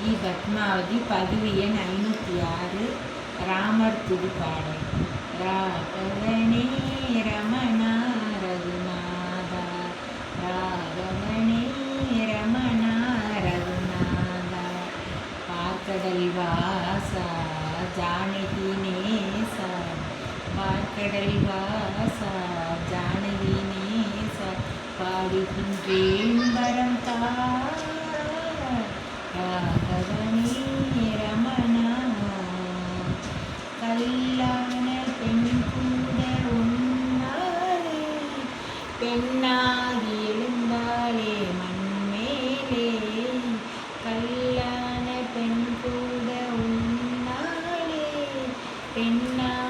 இ பத்மாவதி பதிவு எண் ஐநூற்றி ஆறு ராமர் துதிப்பாடல் ராகவனே ரமணா ரகுநாதா ராகவனே ரமணா ரகுநாதா பார்க்கடல் வாசா ஜானகி நேசா பார்க்கடல் வாசா ஜானகி நேசா பாடுகின்றேன் வரம் தா பெண்ணாகி எழுந்தாளே மண்மேலே. கல்லான பெண் கூட உன்னாளே. பெண்ணா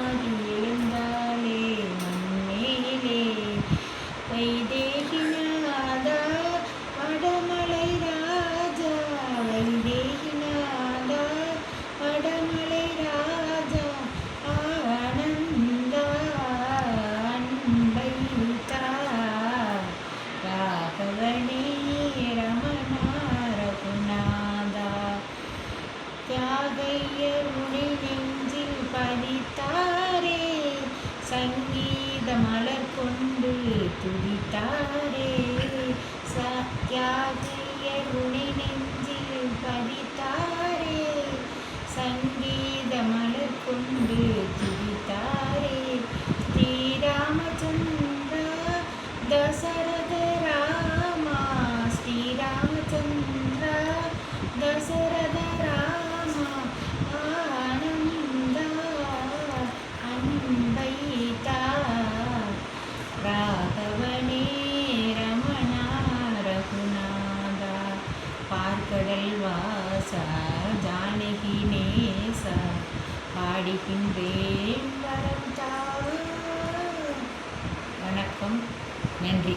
சங்கீத மலர் கொண்டு துடித்தாரே பார்க்கடல் வாசா ஜானகி நேசா பாடுகின்றேன் வரம் வணக்கம் நன்றி.